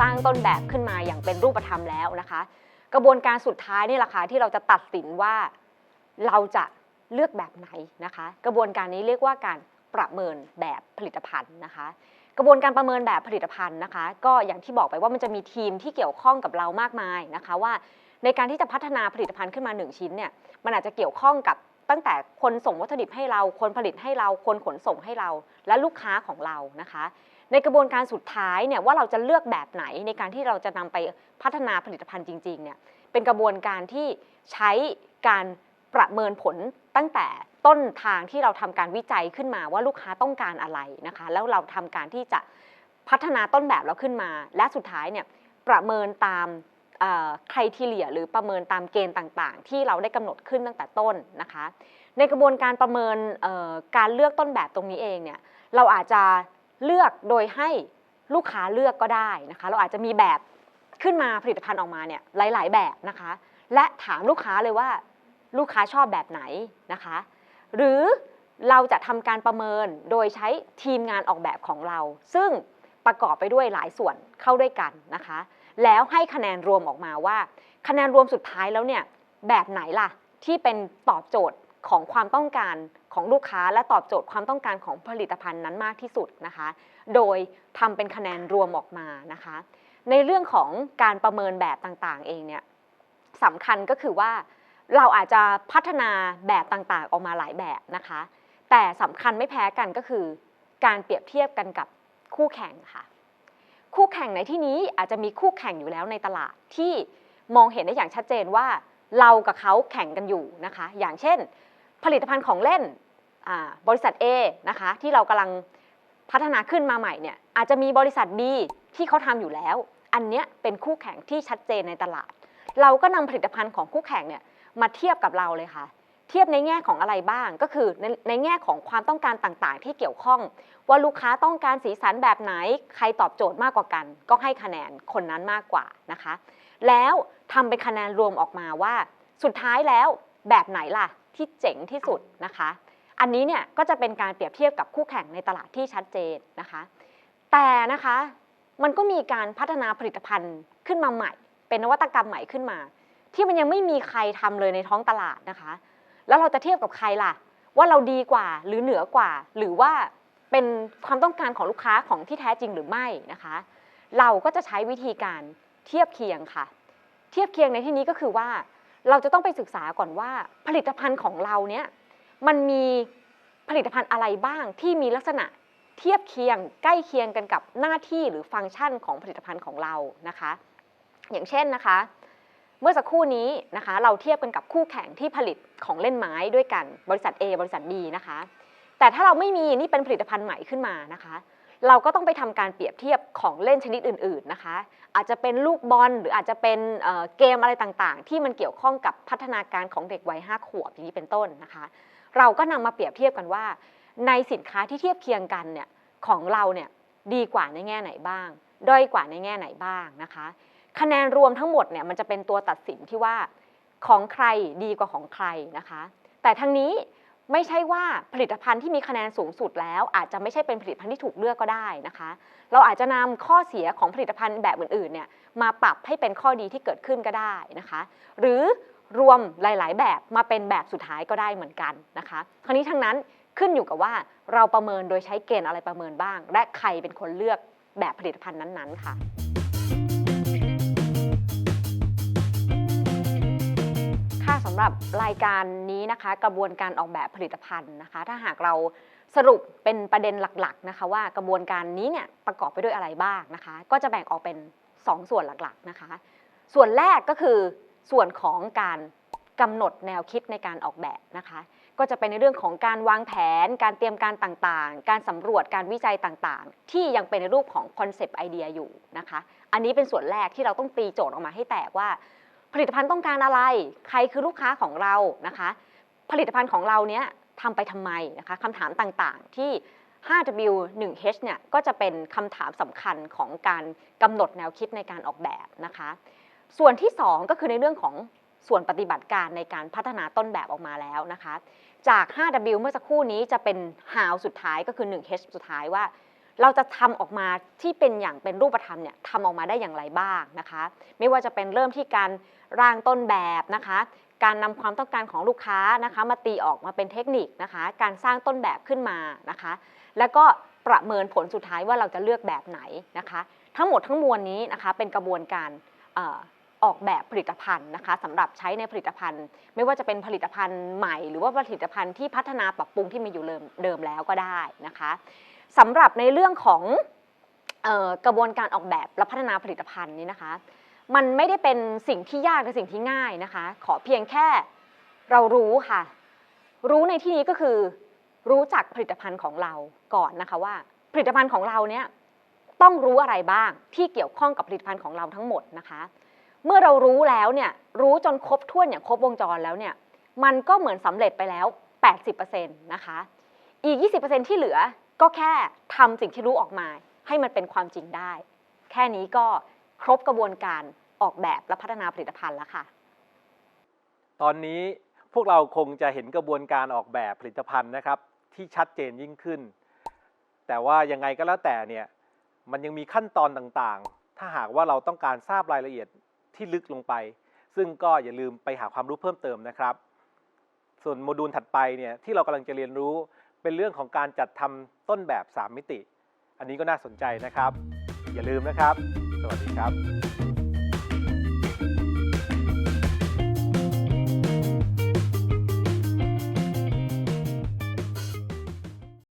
สร้างต้นแบบขึ้นมาอย่างเป็นรูปธรรมแล้วนะคะ กระบวนการสุดท้ายนี่แหละค่ะที่เราจะตัดสินว่าเราจะเลือกแบบไหนนะคะ กระบวนการนี้เรียกว่าการประเมินแบบผลิตภัณฑ์นะคะ กระบวนการประเมินแบบผลิตภัณฑ์นะคะ ก็อย่างที่บอกไปว่ามันจะมีทีมที่เกี่ยวข้องกับเรามากมายนะคะว่าในการที่จะพัฒนาผลิตภัณฑ์ขึ้นมาหนึ่งชิ้นเนี่ยมันอาจจะเกี่ยวข้องกับตั้งแต่คนส่งวัตถุดิบให้เรา คนผลิตให้เรา คนขนส่งให้เรา และลูกค้าของเรานะคะ ในกระบวนการสุดท้ายเนี่ยว่าเราจะเลือกแบบไหนในการที่เราจะนำไปพัฒนาผลิตภัณฑ์จริงๆเนี่ยเป็นกระบวนการที่ใช้การประเมินผลตั้งแต่ต้นทางที่เราทำการวิจัยขึ้นมาว่าลูกค้าต้องการอะไรนะคะแล้วเราทำการที่จะพัฒนาต้นแบบเราขึ้นมา และสุดท้ายเนี่ยประเมินตามใครที่เหลียหรือประเมินตามเกณฑ์ต่างๆ ที่เราได้กำหนดขึ้นตั้งแต่ต้นนะคะ ในกระบวนการประเมินการเลือกต้นแบบตรงนี้เองเนี่ยเราอาจจะ เลือกโดยให้ลูกค้าเลือกก็ได้นะคะ เราอาจจะมีแบบขึ้นมาผลิตภัณฑ์ออกมาเนี่ยหลาย ๆ แบบนะคะ และถามลูกค้าเลยว่าลูกค้าชอบแบบไหนนะคะ หรือเราจะทำการประเมินโดยใช้ทีมงานออกแบบของเรา ซึ่งประกอบไปด้วยหลายส่วนเข้าด้วยกันนะคะ แล้วให้คะแนนรวมออกมาว่า คะแนนรวมสุดท้ายแล้วเนี่ยแบบไหนล่ะที่เป็นตอบโจทย์ ของความต้องการของลูกค้าและตอบโจทย์ความต้องการของผลิตภัณฑ์นั้นมากที่สุดนะคะ โดยทำเป็นคะแนนรวมออกมานะคะ ในเรื่องของการประเมินแบบต่างๆ เองเนี่ยสำคัญก็คือว่าเราอาจจะพัฒนาแบบต่างๆ ออกมาหลายแบบนะคะ แต่สำคัญไม่แพ้กันก็คือ การเปรียบเทียบกันกับคู่แข่งค่ะ คู่แข่งในที่นี้อาจจะมีคู่แข่งอยู่แล้วในตลาดที่มองเห็นได้อย่างชัดเจนว่า เรากับเขาแข่งกันอยู่นะคะ อย่างเช่น ผลิตภัณฑ์ของเล่นบริษัท A นะคะ ที่เรากำลังพัฒนาขึ้นมาใหม่เนี่ยอาจจะมีบริษัท B ที่เขาทำอยู่แล้ว อันเนี้ยเป็นคู่แข่งที่ชัดเจนในตลาด เราก็นำผลิตภัณฑ์ของคู่แข่งเนี่ยมาเทียบกับเราเลยค่ะ เทียบในแง่ของอะไรบ้างก็คือในในแง่ของความต้องการต่างๆ ที่เกี่ยวข้อง ว่าลูกค้าต้องการสีสันแบบไหน ใครตอบโจทย์มากกว่ากัน ก็ให้คะแนนคนนั้นมากกว่านะคะ แล้วทำเป็นคะแนนรวมออกมาว่า สุดท้ายแล้ว แบบไหนล่ะที่เจ๋งที่สุดนะคะ อันนี้เนี่ยก็จะเป็นการเปรียบเทียบกับคู่แข่งในตลาดที่ชัดเจนนะคะ แต่นะคะมันก็มีการพัฒนาผลิตภัณฑ์ขึ้นมาใหม่ เป็นนวัตกรรมใหม่ขึ้นมา ที่มันยังไม่มีใครทำเลยในท้องตลาดนะคะ แล้วเราจะเทียบกับใครล่ะ ว่าเราดีกว่าหรือเหนือกว่า หรือว่าเป็นความต้องการของลูกค้าของที่แท้จริงหรือไม่นะคะ เราก็จะใช้วิธีการเทียบเคียงค่ะ เทียบเคียงในที่นี้ก็คือว่า เราจะต้องไปศึกษาก่อนว่าผลิตภัณฑ์ของเราเนี่ยมันมีผลิตภัณฑ์อะไรบ้างที่มีลักษณะเทียบเคียงใกล้เคียงกันกับหน้าที่หรือฟังก์ชันของผลิตภัณฑ์ของเรานะคะ อย่างเช่นนะคะ เมื่อสักครู่นี้นะคะ เราเทียบกันกับคู่แข่งที่ผลิตของเล่นไม้ด้วยกัน บริษัท A บริษัท B นะคะ แต่ถ้าเราไม่มีนี่เป็นผลิตภัณฑ์ใหม่ขึ้นมานะคะ เราก็ต้องไปทำการเปรียบเทียบของเล่นชนิดอื่น ๆนะคะ อาจจะเป็นลูกบอลหรืออาจจะเป็นเกมอะไรต่างๆ ที่มันเกี่ยวข้องกับพัฒนาการของเด็กวัย5ขวบอย่างนี้เป็นต้นนะคะ เราก็นำมาเปรียบเทียบกันว่า ในสินค้าที่เทียบเคียงกันเนี่ยของเราเนี่ยดีกว่าในแง่ไหนบ้าง ด้อยกว่าในแง่ไหนบ้างนะคะ คะแนนรวมทั้งหมดเนี่ยมันจะเป็นตัวตัดสินที่ว่าของใครดีกว่าของใครนะคะ แต่ทั้งนี้ ไม่ใช่ว่าผลิตภัณฑ์ที่มีคะแนนสูงสุดแล้ว อาจจะไม่ใช่เป็นผลิตภัณฑ์ที่ถูกเลือกก็ได้นะคะ เราอาจจะนำข้อเสียของผลิตภัณฑ์แบบอื่นๆเนี่ยมาปรับให้เป็นข้อดีที่เกิดขึ้นก็ได้นะคะ หรือรวมหลาย ๆ แบบมาเป็นแบบสุดท้ายก็ได้เหมือนกันนะคะ ทั้งนี้ทั้งนั้นขึ้นอยู่กับว่าเราประเมินโดยใช้เกณฑ์อะไรประเมินบ้าง และใครเป็นคนเลือกแบบผลิตภัณฑ์นั้น ๆ ค่ะ สำหรับรายการนี้นะคะ กระบวนการออกแบบผลิตภัณฑ์นะคะ ถ้าหากเราสรุปเป็นประเด็นหลักๆนะคะ ว่ากระบวนการนี้เนี่ยประกอบไปด้วยอะไรบ้างนะคะ ก็จะแบ่งออกเป็น 2 ส่วนหลักๆนะคะ ส่วนแรกก็คือส่วนของการกำหนดแนวคิดในการออกแบบนะคะ ก็จะเป็นในเรื่องของการวางแผน การเตรียมการต่างๆ การสำรวจการวิจัยต่างๆ ที่ยังเป็นในรูปของคอนเซปต์ไอเดียอยู่นะคะ อันนี้เป็นส่วนแรกที่เราต้องตีโจทย์ออกมาให้แตกว่า ผลิตภัณฑ์ต้องการอะไร ใครคือลูกค้าของเรานะคะ ผลิตภัณฑ์ของเราเนี้ยทำไปทำไมนะคะคำถามต่างๆที่ 5W 1H เนี่ยก็จะเป็นคำถามสำคัญของการกำหนดแนวคิดในการออกแบบนะคะ ส่วนที่ 2 ก็คือในเรื่องของส่วนปฏิบัติการในการพัฒนาต้นแบบออกมาแล้วนะคะ จาก 5W เมื่อสักครู่นี้จะเป็น How สุดท้ายก็คือ 1H สุดท้ายว่า เราจะทำออกมาที่เป็นอย่างเป็นรูปธรรมเนี่ยทำออกมาได้อย่างไรบ้างนะคะ ไม่ว่าจะเป็นเริ่มที่การร่างต้นแบบนะคะ การนำความต้องการของลูกค้านะคะมาตีออกมาเป็นเทคนิคนะคะ การสร้างต้นแบบขึ้นมานะคะ แล้วก็ประเมินผลสุดท้ายว่าเราจะเลือกแบบไหนนะคะ ทั้งหมดทั้งมวลนี้นะคะเป็นกระบวนการออกแบบผลิตภัณฑ์นะคะสำหรับใช้ในผลิตภัณฑ์ ไม่ว่าจะเป็นผลิตภัณฑ์ใหม่ หรือว่าผลิตภัณฑ์ที่พัฒนาปรับปรุงที่มีอยู่เดิมแล้วก็ได้นะคะ สำหรับในเรื่องของออกระบวนการออกแบบและพัฒนาผลิตภัณฑ์นี้นะคะ มันไม่ได้เป็นสิ่งที่ยากหรือสิ่งที่ง่ายนะคะ ขอเพียงแค่เรารู้ค่ะ รู้ในที่นี้ก็คือ รู้จักผลิตภัณฑ์ของเราก่อนนะคะว่า ผลิตภัณฑ์ของเราเนี่ยต้องรู้อะไรบ้างที่เกี่ยวข้องกับผลิตภัณฑ์ของเราทั้งหมดนะคะ เมื่อเรารู้แล้วเนี่ยรู้จนครบถ้วนอย่างครบวงจรแล้วเนี่ยมันก็เหมือนสำเร็จไปแล้ว 80%นะคะอีก 20%ที่เหลือ ก็แค่ทำสิ่งที่รู้ออกมา ให้มันเป็นความจริงได้ แค่นี้ก็ครบกระบวนการออกแบบและพัฒนาผลิตภัณฑ์แล้วค่ะ ตอนนี้พวกเราคงจะเห็นกระบวนการออกแบบผลิตภัณฑ์นะครับ ที่ชัดเจนยิ่งขึ้น แต่ว่ายังไงก็แล้วแต่เนี่ยมันยังมีขั้นตอนต่างๆ ถ้าหากว่าเราต้องการทราบรายละเอียดที่ลึกลงไป ซึ่งก็อย่าลืมไปหาความรู้เพิ่มเติมนะครับ ส่วนโมดูลถัดไปเนี่ยที่เรากำลังจะเรียนรู้ เป็นเรื่องของการจัดทำต้นแบบ 3 มิติ อันนี้ก็น่าสนใจนะครับ อย่าลืมนะครับ สวัสดีครับ